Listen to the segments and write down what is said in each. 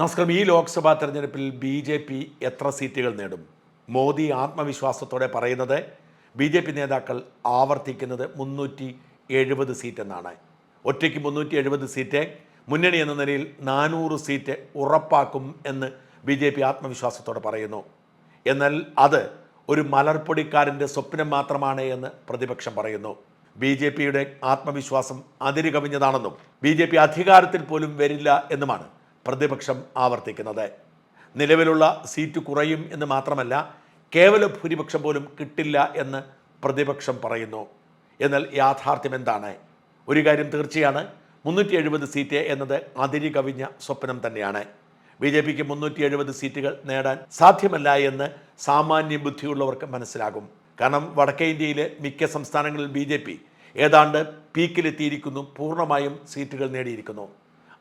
നമസ്കാരം. ഈ ലോക്സഭാ തെരഞ്ഞെടുപ്പിൽ ബി ജെ പി എത്ര സീറ്റുകൾ നേടും? മോദി ആത്മവിശ്വാസത്തോടെ പറയുന്നത് ബി ജെ പി നേതാക്കൾ ആവർത്തിക്കുന്നത് മുന്നൂറ്റി എഴുപത് സീറ്റ് എന്നാണ് ഒറ്റയ്ക്ക് മുന്നൂറ്റി എഴുപത് സീറ്റ് മുന്നണി എന്ന നിലയിൽ നാനൂറ് സീറ്റ് ഉറപ്പാക്കും എന്ന് ബി ജെ പി ആത്മവിശ്വാസത്തോടെ പറയുന്നു. എന്നാൽ അത് ഒരു മലർപ്പൊടിക്കാരന്റെ സ്വപ്നം മാത്രമാണ് എന്ന് പ്രതിപക്ഷം പറയുന്നു. ബി ജെ പിയുടെ ആത്മവിശ്വാസം അതിരുകവിഞ്ഞതാണെന്നും ബി ജെ പി അധികാരത്തിൽ പോലും വരില്ല എന്നുമാണ് പ്രതിപക്ഷം ആവർത്തിക്കുന്നത്. നിലവിലുള്ള സീറ്റ് കുറയും എന്ന് മാത്രമല്ല കേവല ഭൂരിപക്ഷം പോലും കിട്ടില്ല എന്ന് പ്രതിപക്ഷം പറയുന്നു. എന്നാൽ യാഥാർത്ഥ്യം എന്താണ്? ഒരു കാര്യം തീർച്ചയാണ് മുന്നൂറ്റി എഴുപത് സീറ്റ് എന്നത് അതിരി കവിഞ്ഞ സ്വപ്നം തന്നെയാണ്. ബി ജെ പിക്ക് മുന്നൂറ്റി എഴുപത് സീറ്റുകൾ നേടാൻ സാധ്യമല്ല എന്ന് സാമാന്യ ബുദ്ധിയുള്ളവർക്ക് മനസ്സിലാകും. കാരണം വടക്കേ ഇന്ത്യയിലെ മിക്ക സംസ്ഥാനങ്ങളിൽ ബി ജെ പി ഏതാണ്ട് പീക്കിലെത്തിയിരിക്കുന്നു പൂർണമായും സീറ്റുകൾ നേടിയിരിക്കുന്നു.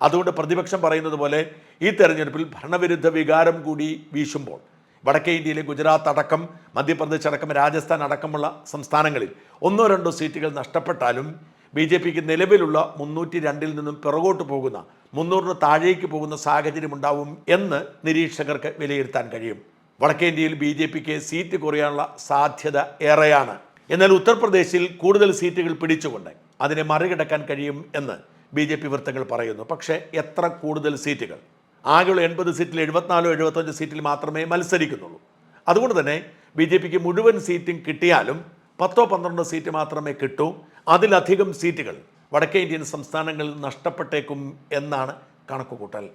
അതുകൊണ്ട് പ്രതിപക്ഷം പറയുന്നത് പോലെ ഈ തെരഞ്ഞെടുപ്പിൽ ഭരണവിരുദ്ധ വികാരം കൂടി വീശുമ്പോൾ വടക്കേ ഇന്ത്യയിലെ ഗുജറാത്ത് അടക്കം മധ്യപ്രദേശ് അടക്കം രാജസ്ഥാൻ അടക്കമുള്ള സംസ്ഥാനങ്ങളിൽ ഒന്നോ രണ്ടോ സീറ്റുകൾ നഷ്ടപ്പെട്ടാലും ബി ജെ പിക്ക് നിലവിലുള്ള മുന്നൂറ്റി രണ്ടിൽ നിന്നും പിറകോട്ട് പോകുന്ന മുന്നൂറിന് താഴേക്ക് പോകുന്ന സാഹചര്യം ഉണ്ടാവും എന്ന് നിരീക്ഷകർക്ക് വിലയിരുത്താൻ കഴിയും. വടക്കേ ഇന്ത്യയിൽ ബി ജെ പിക്ക് സീറ്റ് കുറയാനുള്ള സാധ്യത ഏറെയാണ്. എന്നാൽ ഉത്തർപ്രദേശിൽ കൂടുതൽ സീറ്റുകൾ പിടിച്ചുകൊണ്ട് അതിനെ മറികടക്കാൻ കഴിയും എന്ന് ബി ജെ പി വൃത്തങ്ങൾ പറയുന്നു. പക്ഷേ എത്ര കൂടുതൽ സീറ്റുകൾ? ആകെയുള്ള എൺപത് സീറ്റിൽ എഴുപത്തിനാലോ എഴുപത്തഞ്ച് സീറ്റിൽ മാത്രമേ മത്സരിക്കുന്നുള്ളൂ. അതുകൊണ്ട് തന്നെ ബി ജെ പിക്ക് മുഴുവൻ സീറ്റും കിട്ടിയാലും പത്തോ പന്ത്രണ്ടോ സീറ്റ് മാത്രമേ കിട്ടൂ. അതിലധികം സീറ്റുകൾ വടക്കേ ഇന്ത്യൻ സംസ്ഥാനങ്ങളിൽ നഷ്ടപ്പെട്ടേക്കും എന്നാണ് കണക്കുകൂട്ടൽ.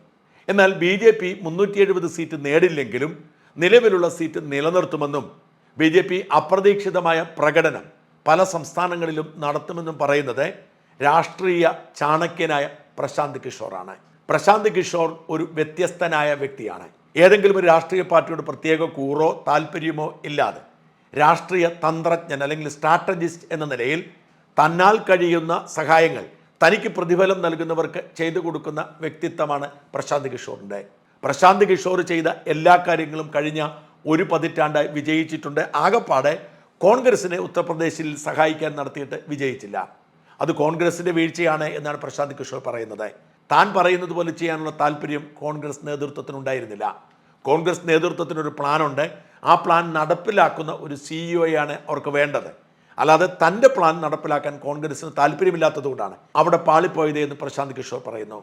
എന്നാൽ ബി ജെ പി മുന്നൂറ്റി എഴുപത് സീറ്റ് നേടില്ലെങ്കിലും നിലവിലുള്ള സീറ്റ് നിലനിർത്തുമെന്നും ബി ജെ പി അപ്രതീക്ഷിതമായ പ്രകടനം പല സംസ്ഥാനങ്ങളിലും നടത്തുമെന്നും പറയുന്നത് രാഷ്ട്രീയ ചാണക്യനായ പ്രശാന്ത് കിഷോറാണ്. പ്രശാന്ത് കിഷോർ ഒരു വ്യത്യസ്തനായ വ്യക്തിയാണ്. ഏതെങ്കിലും ഒരു രാഷ്ട്രീയ പാർട്ടിയോട് പ്രത്യേക കൂറോ താല്പര്യമോ ഇല്ലാതെ രാഷ്ട്രീയ തന്ത്രജ്ഞൻ അല്ലെങ്കിൽ സ്ട്രാറ്റജിസ്റ്റ് എന്ന നിലയിൽ തന്നാൽ കഴിയുന്ന സഹായങ്ങൾ തനിക്ക് പ്രതിഫലം നൽകുന്നവർക്ക് ചെയ്തു കൊടുക്കുന്ന വ്യക്തിത്വമാണ് പ്രശാന്ത് കിഷോറിന്റെ. പ്രശാന്ത് കിഷോർ ചെയ്ത എല്ലാ കാര്യങ്ങളും കഴിഞ്ഞ ഒരു പതിറ്റാണ്ടായി വിജയിച്ചിട്ടുണ്ട്. ആകപ്പാടെ കോൺഗ്രസിനെ ഉത്തർപ്രദേശിൽ സഹായിക്കാൻ നടത്തിയിട്ട് വിജയിച്ചില്ല. അത് കോൺഗ്രസിന്റെ വീഴ്ചയാണ് എന്നാണ് പ്രശാന്ത് കിഷോർ പറയുന്നത്. താൻ പറയുന്നത് പോലെ ചെയ്യാനുള്ള താല്പര്യം കോൺഗ്രസ് നേതൃത്വത്തിനുണ്ടായിരുന്നില്ല. കോൺഗ്രസ് നേതൃത്വത്തിനൊരു പ്ലാനുണ്ട്. ആ പ്ലാൻ നടപ്പിലാക്കുന്ന ഒരു സിഇഒയാണ് അവർക്ക് വേണ്ടത്. അല്ലാതെ തന്റെ പ്ലാൻ നടപ്പിലാക്കാൻ കോൺഗ്രസിന് താല്പര്യമില്ലാത്തതുകൊണ്ടാണ് അവിടെ പാളിപ്പോയത് എന്ന് പ്രശാന്ത് കിഷോർ പറയുന്നു.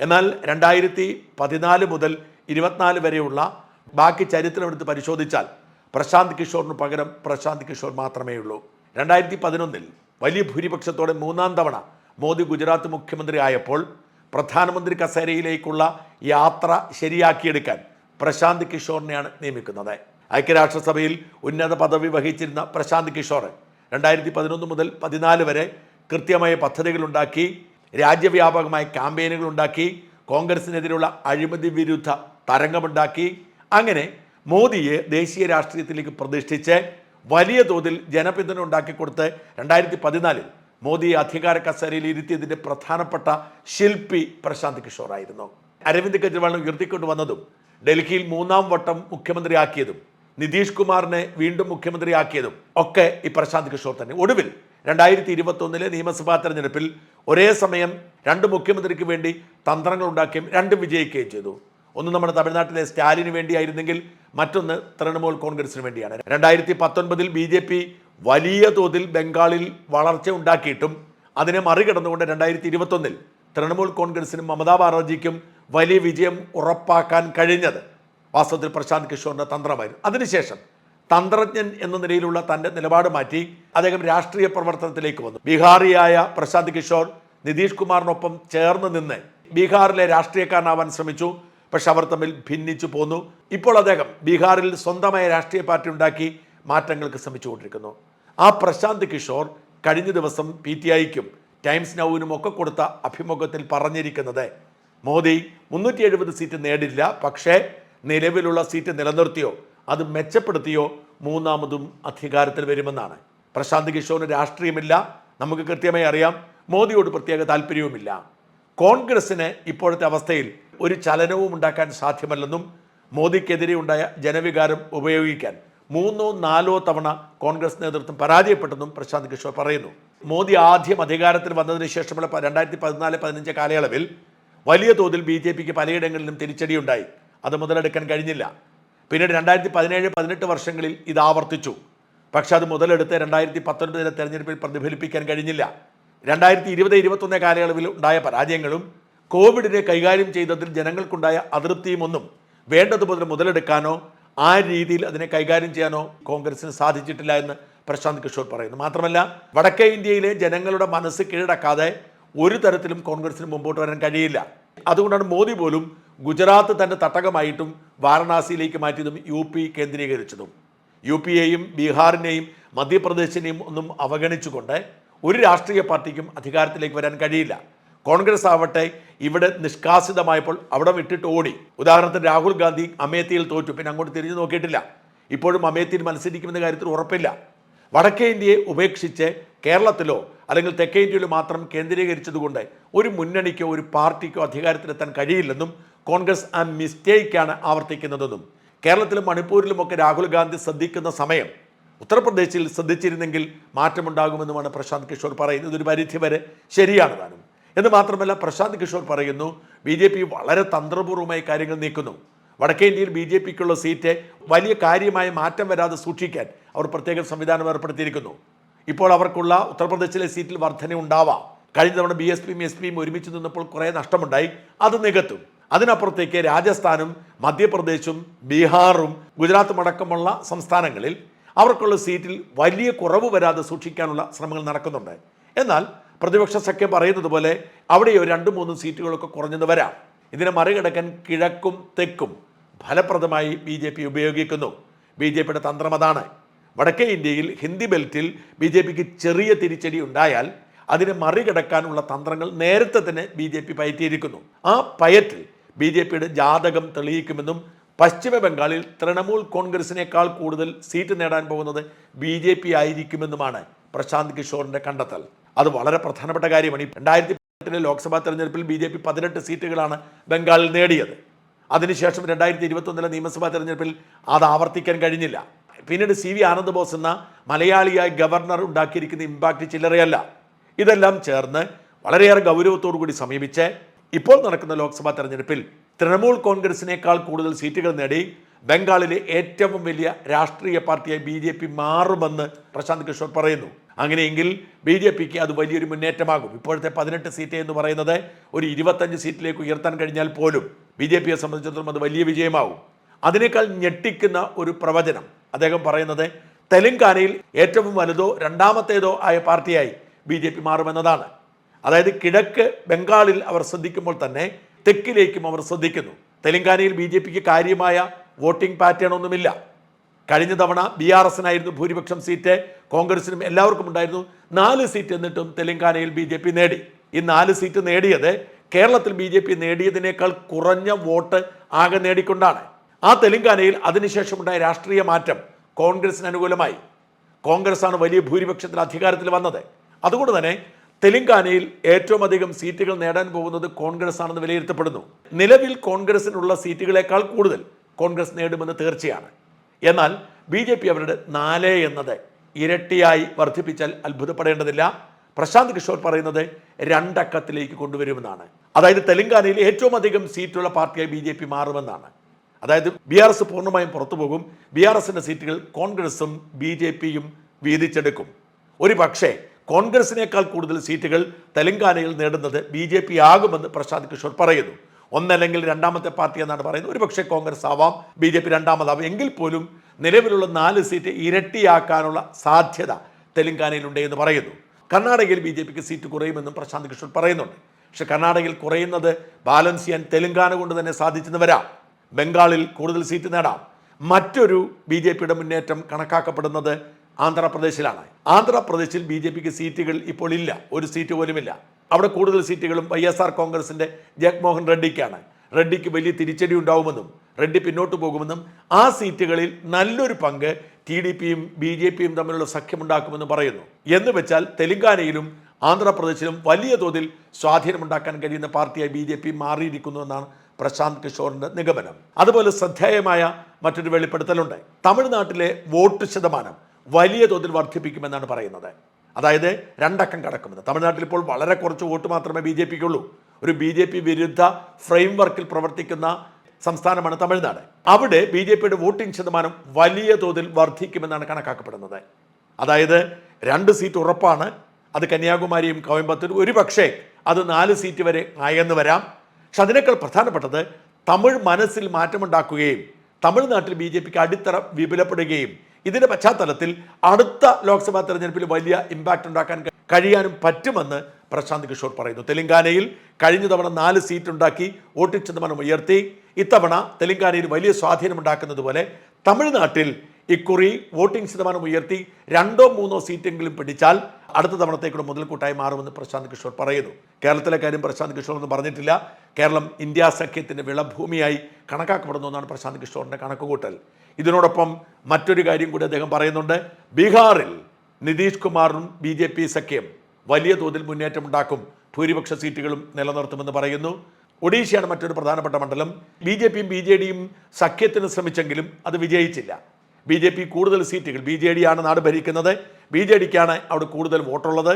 എന്നാൽ രണ്ടായിരത്തി പതിനാല് മുതൽ ഇരുപത്തിനാല് വരെയുള്ള ബാക്കി ചരിത്രം എടുത്ത് പരിശോധിച്ചാൽ പ്രശാന്ത് കിഷോറിന് പകരം പ്രശാന്ത് കിഷോർ മാത്രമേ ഉള്ളൂ രണ്ടായിരത്തി പതിനൊന്നിൽ വലിയ ഭൂരിപക്ഷത്തോടെ മൂന്നാം തവണ മോദി ഗുജറാത്ത് മുഖ്യമന്ത്രി ആയപ്പോൾ പ്രധാനമന്ത്രി കസേരയിലേക്കുള്ള യാത്ര ശരിയാക്കിയെടുക്കാൻ പ്രശാന്ത് കിഷോറിനെയാണ് നിയമിക്കുന്നത്. ഐക്യരാഷ്ട്രസഭയിൽ ഉന്നത പദവി വഹിച്ചിരുന്ന പ്രശാന്ത് കിഷോർ രണ്ടായിരത്തി പതിനൊന്ന് മുതൽ പതിനാല് വരെ കൃത്യമായ പദ്ധതികളുണ്ടാക്കി രാജ്യവ്യാപകമായ ക്യാമ്പയിനുകൾ ഉണ്ടാക്കി കോൺഗ്രസിനെതിരെയുള്ള അഴിമതി വിരുദ്ധ തരംഗമുണ്ടാക്കി അങ്ങനെ മോദിയെ ദേശീയ രാഷ്ട്രീയത്തിലേക്ക് പ്രതിഷ്ഠിച്ച് വലിയ തോതിൽ ജനപിന്തുണ ഉണ്ടാക്കിക്കൊടുത്ത് രണ്ടായിരത്തി പതിനാലിൽ മോദിയെ അധികാര കസേരയിൽ ഇരുത്തിയതിന്റെ പ്രധാനപ്പെട്ട ശില്പി പ്രശാന്ത് കിഷോറായിരുന്നു അരവിന്ദ് കെജ്രിവാളിനെ ഉയർത്തിക്കൊണ്ട് വന്നതും ഡൽഹിയിൽ മൂന്നാം വട്ടം മുഖ്യമന്ത്രിയാക്കിയതും നിതീഷ് കുമാറിനെ വീണ്ടും മുഖ്യമന്ത്രിയാക്കിയതും ഒക്കെ ഈ പ്രശാന്ത് കിഷോർ തന്നെ. ഒടുവിൽ രണ്ടായിരത്തി ഇരുപത്തൊന്നിലെ നിയമസഭാ തെരഞ്ഞെടുപ്പിൽ ഒരേ സമയം രണ്ട് മുഖ്യമന്ത്രിക്ക് വേണ്ടി തന്ത്രങ്ങൾ ഉണ്ടാക്കുകയും രണ്ടും വിജയിക്കുകയും ചെയ്തു. ഒന്ന് നമ്മുടെ തമിഴ്നാട്ടിലെ സ്റ്റാലിന് വേണ്ടിയായിരുന്നെങ്കിൽ മറ്റൊന്ന് തൃണമൂൽ കോൺഗ്രസിന് വേണ്ടിയാണ്. രണ്ടായിരത്തി പത്തൊൻപതിൽ ബി ജെ പി വലിയ തോതിൽ ബംഗാളിൽ വളർച്ച ഉണ്ടാക്കിയിട്ടും അതിനെ മറികടന്നുകൊണ്ട് രണ്ടായിരത്തി ഇരുപത്തൊന്നിൽ തൃണമൂൽ കോൺഗ്രസിനും മമതാ ബാനർജിക്കും വലിയ വിജയം ഉറപ്പാക്കാൻ കഴിഞ്ഞത് വാസ്തവത്തിൽ പ്രശാന്ത് കിഷോറിന്റെ തന്ത്രമായിരുന്നു. അതിനുശേഷം തന്ത്രജ്ഞൻ എന്ന നിലയിലുള്ള തന്റെ നിലപാട് മാറ്റി അദ്ദേഹം രാഷ്ട്രീയ പ്രവർത്തനത്തിലേക്ക് വന്നു. ബീഹാറിയായ പ്രശാന്ത് കിഷോർ നിതീഷ് കുമാറിനൊപ്പം ചേർന്ന് നിന്ന് ബീഹാറിലെ രാഷ്ട്രീയക്കാരനാവാൻ ശ്രമിച്ചു. പക്ഷെ അവർ തമ്മിൽ ഭിന്നിച്ചു പോന്നു. ഇപ്പോൾ അദ്ദേഹം ബീഹാറിൽ സ്വന്തമായ രാഷ്ട്രീയ പാർട്ടി ഉണ്ടാക്കി മാറ്റങ്ങൾക്ക് ശ്രമിച്ചുകൊണ്ടിരിക്കുന്നു. ആ പ്രശാന്ത് കിഷോർ കഴിഞ്ഞ ദിവസം പി ടി ഐക്കും ടൈംസ് നൗവിനും ഒക്കെ കൊടുത്ത അഭിമുഖത്തിൽ പറഞ്ഞിരിക്കുന്നത് മോദി മുന്നൂറ്റി എഴുപത് സീറ്റ് നേടില്ല പക്ഷേ നിലവിലുള്ള സീറ്റ് നിലനിർത്തിയോ അത് മെച്ചപ്പെടുത്തിയോ മൂന്നാമതും അധികാരത്തിൽ വരുമെന്നാണ്. പ്രശാന്ത് കിഷോറിന് രാഷ്ട്രീയമില്ല. നമുക്ക് കൃത്യമായി അറിയാം മോദിയോട് പ്രത്യേക താല്പര്യവുമില്ല. കോൺഗ്രസിന് ഇപ്പോഴത്തെ അവസ്ഥയിൽ ഒരു ചലനവും ഉണ്ടാക്കാൻ സാധ്യമല്ലെന്നും മോദിക്കെതിരെ ഉണ്ടായ ജനവികാരം ഉപയോഗിക്കാൻ മൂന്നോ നാലോ തവണ കോൺഗ്രസ് നേതൃത്വം പരാജയപ്പെട്ടെന്നും പ്രശാന്ത് കിഷോർ പറയുന്നു. മോദി ആദ്യം അധികാരത്തിൽ വന്നതിന് ശേഷമുള്ള രണ്ടായിരത്തി പതിനാല് പതിനഞ്ച് കാലയളവിൽ വലിയ തോതിൽ ബി ജെ പിക്ക് പലയിടങ്ങളിലും തിരിച്ചടിയുണ്ടായി. അത് മുതലെടുക്കാൻ കഴിഞ്ഞില്ല. പിന്നീട് രണ്ടായിരത്തി പതിനേഴ് പതിനെട്ട് വർഷങ്ങളിൽ ഇത് ആവർത്തിച്ചു. പക്ഷെ അത് മുതലെടുത്ത് രണ്ടായിരത്തി പത്തൊൻപതിലെ തെരഞ്ഞെടുപ്പിൽ പ്രതിഫലിപ്പിക്കാൻ കഴിഞ്ഞില്ല. രണ്ടായിരത്തി ഇരുപത് ഇരുപത്തൊന്ന് കാലയളവിൽ ഉണ്ടായ പരാജയങ്ങളും കോവിഡിനെ കൈകാര്യം ചെയ്തതിൽ ജനങ്ങൾക്കുണ്ടായ അതൃപ്തിയും ഒന്നും വേണ്ടതുപോലെ മുതലെടുക്കാനോ ആ രീതിയിൽ അതിനെ കൈകാര്യം ചെയ്യാനോ കോൺഗ്രസിന് സാധിച്ചിട്ടില്ല എന്ന് പ്രശാന്ത് കിഷോർ പറയുന്നു. മാത്രമല്ല വടക്കേ ഇന്ത്യയിലെ ജനങ്ങളുടെ മനസ്സ് കീഴടക്കാതെ ഒരു തരത്തിലും കോൺഗ്രസിന് മുമ്പോട്ട് വരാൻ കഴിയില്ല. അതുകൊണ്ടാണ് മോദി പോലും ഗുജറാത്ത് തന്റെ തട്ടകമായിട്ടും വാരണാസിയിലേക്ക് മാറ്റിയതും യു പി കേന്ദ്രീകരിച്ചതും. യു പിയെയും ബീഹാറിനെയും മധ്യപ്രദേശിനെയും ഒന്നും അവഗണിച്ചുകൊണ്ട് ഒരു രാഷ്ട്രീയ പാർട്ടിക്കും അധികാരത്തിലേക്ക് വരാൻ കഴിയില്ല. കോൺഗ്രസ് ആവട്ടെ ഇവിടെ നിഷ്കാസിതമായപ്പോൾ അവിടെ വിട്ടിട്ട് ഓടി. ഉദാഹരണത്തിന് രാഹുൽ ഗാന്ധി അമേത്തിയിൽ തോറ്റു പിന്നെ അങ്ങോട്ട് തിരിഞ്ഞു നോക്കിയിട്ടില്ല. ഇപ്പോഴും അമേത്തിയിൽ മത്സരിക്കുമെന്ന കാര്യത്തിൽ ഉറപ്പില്ല. വടക്കേ ഇന്ത്യയെ ഉപേക്ഷിച്ച് കേരളത്തിലോ അല്ലെങ്കിൽ തെക്കേ ഇന്ത്യയിലോ മാത്രം കേന്ദ്രീകരിച്ചതുകൊണ്ട് ഒരു മുന്നണിക്കോ ഒരു പാർട്ടിക്കോ അധികാരത്തിലെത്താൻ കഴിയില്ലെന്നും കോൺഗ്രസ് ആ മിസ്റ്റേക്കാണ് ആവർത്തിക്കുന്നതെന്നും. കേരളത്തിലും മണിപ്പൂരിലുമൊക്കെ രാഹുൽ ഗാന്ധി ശ്രദ്ധിക്കുന്ന സമയം. ഉത്തർപ്രദേശിൽ ശ്രദ്ധിച്ചിരുന്നെങ്കിൽ മാറ്റമുണ്ടാകുമെന്നുമാണ് പ്രശാന്ത് കിഷോർ പറയുന്നത്. ഇതൊരു പരിധി വരെ ശരിയാണ് താനും. എന്ന് മാത്രമല്ല പ്രശാന്ത് കിഷോർ പറയുന്നു ബി ജെ പി വളരെ തന്ത്രപൂർവമായി കാര്യങ്ങൾ നീക്കുന്നു. വടക്കേ ഇന്ത്യയിൽ ബി ജെ പിക്കുള്ള സീറ്റ് വലിയ കാര്യമായ മാറ്റം വരാതെ സൂക്ഷിക്കാൻ അവർ പ്രത്യേക സംവിധാനം ഏർപ്പെടുത്തിയിരിക്കുന്നു. ഇപ്പോൾ അവർക്കുള്ള ഉത്തർപ്രദേശിലെ സീറ്റിൽ വർധന ഉണ്ടാവാം കഴിഞ്ഞ തവണ ബി എസ് പിയും എസ് പിയും ഒരുമിച്ച് നിന്നപ്പോൾ കുറേ നഷ്ടമുണ്ടായി അത് നികത്തും. അതിനപ്പുറത്തേക്ക് രാജസ്ഥാനും മധ്യപ്രദേശും ബീഹാറും ഗുജറാത്തും അടക്കമുള്ള സംസ്ഥാനങ്ങളിൽ അവർക്കുള്ള സീറ്റിൽ വലിയ കുറവ് വരാതെ സൂക്ഷിക്കാനുള്ള ശ്രമങ്ങൾ നടക്കുന്നുണ്ട്. എന്നാൽ പ്രതിപക്ഷ സഖ്യം പറയുന്നത് പോലെ അവിടെ ഒരു രണ്ട് മൂന്ന് സീറ്റുകളൊക്കെ കുറഞ്ഞെന്ന് വരാം. ഇതിനെ മറികടക്കാൻ കിഴക്കും തെക്കും ഫലപ്രദമായി ബി ജെ പി ഉപയോഗിക്കുന്നു. ബി ജെ പിയുടെ തന്ത്രം അതാണ്. വടക്കേ ഇന്ത്യയിൽ ഹിന്ദി ബെൽറ്റിൽ ബി ജെ പിക്ക് ചെറിയ തിരിച്ചടി ഉണ്ടായാൽ അതിനെ മറികടക്കാനുള്ള തന്ത്രങ്ങൾ നേരത്തെ തന്നെ ബി ജെ പി പയറ്റിയിരിക്കുന്നു. ആ പയറ്റിൽ ബി ജെ പിയുടെ ജാതകം തെളിയിക്കുമെന്നും പശ്ചിമ ബംഗാളിൽ തൃണമൂൽ കോൺഗ്രസിനേക്കാൾ കൂടുതൽ സീറ്റ് നേടാൻ പോകുന്നത് ബി ജെ പി ആയിരിക്കുമെന്നുമാണ് പ്രശാന്ത് കിഷോറിന്റെ കണ്ടെത്തൽ. അത് വളരെ പ്രധാനപ്പെട്ട കാര്യമാണ്. ഈ രണ്ടായിരത്തി പതിനെട്ടിലെ ലോക്സഭാ തെരഞ്ഞെടുപ്പിൽ ബി ജെ പി പതിനെട്ട് സീറ്റുകളാണ് ബംഗാളിൽ നേടിയത്. അതിനുശേഷം രണ്ടായിരത്തി ഇരുപത്തൊന്നിലെ നിയമസഭാ തെരഞ്ഞെടുപ്പിൽ അത് ആവർത്തിക്കാൻ കഴിഞ്ഞില്ല. പിന്നീട് സി വി ആനന്ദ് ബോസ് എന്ന മലയാളിയായ ഗവർണർ ഉണ്ടാക്കിയിരിക്കുന്ന ഇമ്പാക്റ്റ് ചില്ലറയല്ല. ഇതെല്ലാം ചേർന്ന് വളരെയേറെ ഗൗരവത്തോടു കൂടി സമീപിച്ച് ഇപ്പോൾ നടക്കുന്ന ലോക്സഭാ തെരഞ്ഞെടുപ്പിൽ തൃണമൂൽ കോൺഗ്രസിനേക്കാൾ കൂടുതൽ സീറ്റുകൾ നേടി ബംഗാളിലെ ഏറ്റവും വലിയ രാഷ്ട്രീയ പാർട്ടിയായി ബി മാറുമെന്ന് പ്രശാന്ത് കിഷോർ പറയുന്നു. അങ്ങനെയെങ്കിൽ ബി ജെ പിക്ക് അത് വലിയൊരു മുന്നേറ്റമാകും. ഇപ്പോഴത്തെ പതിനെട്ട് സീറ്റ് എന്ന് പറയുന്നത് ഒരു ഇരുപത്തഞ്ച് സീറ്റിലേക്ക് ഉയർത്താൻ കഴിഞ്ഞാൽ പോലും ബി ജെ പിയെ സംബന്ധിച്ചിടത്തോളം അത് വലിയ വിജയമാകും. അതിനേക്കാൾ ഞെട്ടിക്കുന്ന ഒരു പ്രവചനം. അദ്ദേഹം പറയുന്നത് തെലങ്കാനയിൽ ഏറ്റവും വലുതോ രണ്ടാമത്തേതോ ആയ പാർട്ടിയായി ബി ജെ പി മാറുമെന്നതാണ്. അതായത് കിഴക്ക് ബംഗാളിൽ അവർ ശ്രദ്ധിക്കുമ്പോൾ തന്നെ തെക്കിലേക്കും അവർ ശ്രദ്ധിക്കുന്നു. തെലങ്കാനയിൽ ബി ജെ പിക്ക് കാര്യമായ വോട്ടിംഗ് പാറ്റേൺ ഒന്നുമില്ല. കഴിഞ്ഞ തവണ ബി ആർ എസിനായിരുന്നു ഭൂരിപക്ഷം സീറ്റ്. കോൺഗ്രസിനും എല്ലാവർക്കും ഉണ്ടായിരുന്നു നാല് സീറ്റ് എന്നിട്ടും തെലങ്കാനയിൽ ബി ജെ പി നേടി. ഈ നാല് സീറ്റ് നേടിയത് കേരളത്തിൽ ബി ജെ പി നേടിയതിനേക്കാൾ കുറഞ്ഞ വോട്ട് ആകെ നേടിക്കൊണ്ടാണ്. ആ തെലങ്കാനയിൽ അതിനുശേഷമുണ്ടായ രാഷ്ട്രീയ മാറ്റം കോൺഗ്രസിന് അനുകൂലമായി. കോൺഗ്രസ് ആണ് വലിയ ഭൂരിപക്ഷത്തിൽ അധികാരത്തിൽ വന്നത്. അതുകൊണ്ട് തന്നെ തെലങ്കാനയിൽ ഏറ്റവും അധികം സീറ്റുകൾ നേടാൻ പോകുന്നത് കോൺഗ്രസ് ആണെന്ന് വിലയിരുത്തപ്പെടുന്നു. നിലവിൽ കോൺഗ്രസിനുള്ള സീറ്റുകളേക്കാൾ കൂടുതൽ കോൺഗ്രസ് നേടുമെന്ന് തീർച്ചയാണ്. എന്നാൽ ബി ജെ പി അവരുടെ നാല് എന്നത് ഇരട്ടിയായി വർദ്ധിപ്പിച്ചാൽ അത്ഭുതപ്പെടേണ്ടതില്ല. പ്രശാന്ത് കിഷോർ പറയുന്നത് രണ്ടക്കത്തിലേക്ക് കൊണ്ടുവരുമെന്നാണ്. അതായത് തെലങ്കാനയിൽ ഏറ്റവും അധികം സീറ്റുള്ള പാർട്ടിയായി ബി ജെ പി മാറുമെന്നാണ്. അതായത് ബി ആർ എസ് പൂർണമായും പുറത്തു പോകും. ബി ആർ എസിന്റെ സീറ്റുകൾ കോൺഗ്രസും ബി ജെ പിയും വീതിച്ചെടുക്കും. ഒരു പക്ഷേ കോൺഗ്രസിനേക്കാൾ കൂടുതൽ സീറ്റുകൾ തെലങ്കാനയിൽ നേടുന്നത് ബി ജെ പി ആകുമെന്ന് പ്രശാന്ത് കിഷോർ പറയുന്നു. ഒന്നല്ലെങ്കിൽ രണ്ടാമത്തെ പാർട്ടി എന്നാണ് പറയുന്നത്. ഒരു പക്ഷേ കോൺഗ്രസ് ആവാം ബി ജെ പി രണ്ടാമതാവാം. എങ്കിൽ പോലും നിലവിലുള്ള നാല് സീറ്റ് ഇരട്ടിയാക്കാനുള്ള സാധ്യത തെലങ്കാനയിലുണ്ട് എന്ന് പറയുന്നു. കർണാടകയിൽ ബി ജെ പിക്ക് സീറ്റ് കുറയുമെന്നും പ്രശാന്ത് കിഷോർ പറയുന്നുണ്ട്. പക്ഷെ കർണാടകയിൽ കുറയുന്നത് ബാലൻസ് ചെയ്യാൻ തെലങ്കാന കൊണ്ട് തന്നെ സാധിച്ചെന്ന് വരാം ബംഗാളിൽ കൂടുതൽ സീറ്റ് നേടാം. മറ്റൊരു ബി ജെ പിയുടെ മുന്നേറ്റം കണക്കാക്കപ്പെടുന്നത് ആന്ധ്രാപ്രദേശിലാണ്. ആന്ധ്രാപ്രദേശിൽ ബി ജെ പിക്ക് സീറ്റുകൾ ഇപ്പോൾ ഇല്ല. ഒരു സീറ്റ് പോലുമില്ല. അവിടെ കൂടുതൽ സീറ്റുകളും വൈ എസ് ആർ കോൺഗ്രസിന്റെ ജഗ്മോഹൻ റെഡ്ഡിക്കാണ്. റെഡ്ഡിക്ക് വലിയ തിരിച്ചടി ഉണ്ടാവുമെന്നും റെഡ്ഡി പിന്നോട്ട് പോകുമെന്നും ആ സീറ്റുകളിൽ നല്ലൊരു പങ്ക് ടി ഡി പിയും ബി ജെ പിയും തമ്മിലുള്ള സഖ്യമുണ്ടാക്കുമെന്ന് പറയുന്നു. എന്ന് വെച്ചാൽ തെലങ്കാനയിലും ആന്ധ്രാപ്രദേശിലും വലിയ തോതിൽ സ്വാധീനമുണ്ടാക്കാൻ കഴിയുന്ന പാർട്ടിയായി ബി ജെ പി മാറിയിരിക്കുന്നു എന്നാണ് പ്രശാന്ത് കിഷോറിന്റെ നിഗമനം. അതുപോലെ ശ്രദ്ധേയമായ മറ്റൊരു വെളിപ്പെടുത്തലുണ്ട്. തമിഴ്നാട്ടിലെ വോട്ട് ശതമാനം വലിയ തോതിൽ വർദ്ധിപ്പിക്കുമെന്നാണ് പറയുന്നത്. അതായത് രണ്ടക്കം കടക്കുമെന്ന് തമിഴ്നാട്ടിൽ ഇപ്പോൾ വളരെ കുറച്ച് വോട്ട് മാത്രമേ ബി ജെ പിക്കുള്ളൂ. ഒരു ബി ജെ പി വിരുദ്ധ ഫ്രെയിംവർക്കിൽ പ്രവർത്തിക്കുന്ന സംസ്ഥാനമാണ് തമിഴ്നാട്. അവിടെ ബി ജെ പിയുടെ വോട്ടിംഗ് ശതമാനം വലിയ തോതിൽ വർദ്ധിക്കുമെന്നാണ് കണക്കാക്കപ്പെടുന്നത്. അതായത് രണ്ട് സീറ്റ് ഉറപ്പാണ്. അത് കന്യാകുമാരിയും കോയമ്പത്തൂരും ഒരു പക്ഷേ അത് നാല് സീറ്റ് വരെ ആയെന്ന് വരാം. പക്ഷെ അതിനേക്കാൾ പ്രധാനപ്പെട്ടത് തമിഴ് മനസ്സിൽ മാറ്റമുണ്ടാക്കുകയും തമിഴ്നാട്ടിൽ ബി ജെ പിക്ക് അടിത്തറ വിപുലപ്പെടുകയും ഇതിന്റെ പശ്ചാത്തലത്തിൽ അടുത്ത ലോക്സഭാ തെരഞ്ഞെടുപ്പിൽ വലിയ ഇമ്പാക്റ്റ് ഉണ്ടാക്കാൻ കഴിയാനും പറ്റുമെന്ന് പ്രശാന്ത് കിഷോർ പറയുന്നു. തെലങ്കാനയിൽ കഴിഞ്ഞ തവണ നാല് സീറ്റ് ഉണ്ടാക്കി വോട്ടിംഗ് ശതമാനം ഉയർത്തി. ഇത്തവണ തെലങ്കാനയിൽ വലിയ സ്വാധീനമുണ്ടാക്കുന്നത് പോലെ തമിഴ്നാട്ടിൽ ഇക്കുറി വോട്ടിംഗ് ശതമാനം ഉയർത്തി രണ്ടോ മൂന്നോ സീറ്റെങ്കിലും പിടിച്ചാൽ അടുത്ത തവണത്തേക്കുള്ള മുതൽക്കൂട്ടായി മാറുമെന്ന് പ്രശാന്ത് കിഷോർ പറയുന്നു. കേരളത്തിലെ കാര്യം പ്രശാന്ത് കിഷോർ ഒന്നും പറഞ്ഞിട്ടില്ല. കേരളം ഇന്ത്യ സഖ്യത്തിന്റെ വിളഭൂമിയായി കണക്കാക്കപ്പെടുന്നു എന്നാണ് പ്രശാന്ത് കിഷോറിന്റെ കണക്കുകൂട്ടൽ. ഇതിനോടൊപ്പം മറ്റൊരു കാര്യം കൂടി അദ്ദേഹം പറയുന്നുണ്ട്. ബീഹാറിൽ നിതീഷ് കുമാറും ബി ജെ പി സഖ്യം വലിയ തോതിൽ മുന്നേറ്റം മുന്നേറ്റമുണ്ടാക്കും ഭൂരിപക്ഷ സീറ്റുകളും നിലനിർത്തുമെന്ന് പറയുന്നു. ഒഡീഷയാണ് മറ്റൊരു പ്രധാനപ്പെട്ട മണ്ഡലം. ബി ജെ പിയും ബി ജെ ഡിയും സഖ്യത്തിന് ശ്രമിച്ചെങ്കിലും അത് വിജയിച്ചില്ല. ബി ജെ പി കൂടുതൽ സീറ്റുകൾ ബി ജെ ഡി ആണ് നാട് ഭരിക്കുന്നത് ബി ജെ ഡിക്കാണ് അവിടെ കൂടുതൽ വോട്ടുള്ളത്.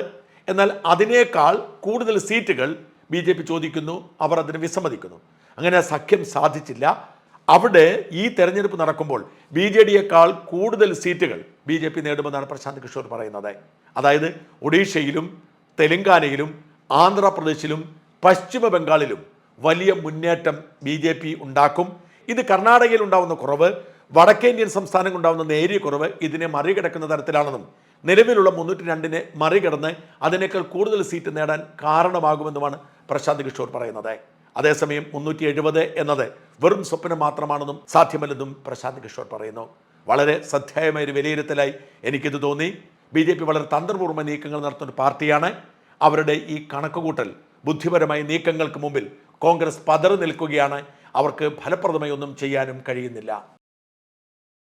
എന്നാൽ അതിനേക്കാൾ കൂടുതൽ സീറ്റുകൾ ബി ജെ പി ചോദിക്കുന്നു അവർ അതിന് വിസമ്മതിക്കുന്നു. അങ്ങനെ സഖ്യം സാധിച്ചില്ല. അവിടെ ഈ തെരഞ്ഞെടുപ്പ് നടക്കുമ്പോൾ ബി ജെ ഡിയേക്കാൾ കൂടുതൽ സീറ്റുകൾ ബി ജെ പി നേടുമെന്നാണ് പ്രശാന്ത് കിഷോർ പറയുന്നത്. അതായത് ഒഡീഷയിലും തെലങ്കാനയിലും ആന്ധ്രാപ്രദേശിലും പശ്ചിമ ബംഗാളിലും വലിയ മുന്നേറ്റം ബി ജെ പി ഉണ്ടാക്കും. ഇത് കർണാടകയിൽ ഉണ്ടാവുന്ന കുറവ് വടക്കേന്ത്യൻ സംസ്ഥാനങ്ങൾ ഉണ്ടാവുന്ന നേരിയ കുറവ് ഇതിനെ മറികടക്കുന്ന തരത്തിലാണെന്നും നിലവിലുള്ള മുന്നൂറ്റി രണ്ടിനെ മറികടന്ന് അതിനേക്കാൾ കൂടുതൽ സീറ്റ് നേടാൻ കാരണമാകുമെന്നുമാണ് പ്രശാന്ത് കിഷോർ പറയുന്നത്. അതേസമയം മുന്നൂറ്റി എഴുപത് എന്നത് വെറും സ്വപ്നം മാത്രമാണെന്നും സാധ്യമല്ലെന്നും പ്രശാന്ത് കിഷോർ പറയുന്നു. വളരെ ശ്രദ്ധേയമായ ഒരു വിലയിരുത്തലായി എനിക്കിത് തോന്നി. ബി ജെ പി വളരെ തന്ത്രപൂർവ നീക്കങ്ങൾ നടത്തുന്ന പാർട്ടിയാണ്. അവരുടെ ഈ കണക്കുകൂട്ടൽ ബുദ്ധിപരമായ നീക്കങ്ങൾക്ക് മുമ്പിൽ കോൺഗ്രസ് പതറി നിൽക്കുകയാണ്. അവർക്ക് ഫലപ്രദമായി ഒന്നും ചെയ്യാനും കഴിയുന്നില്ല.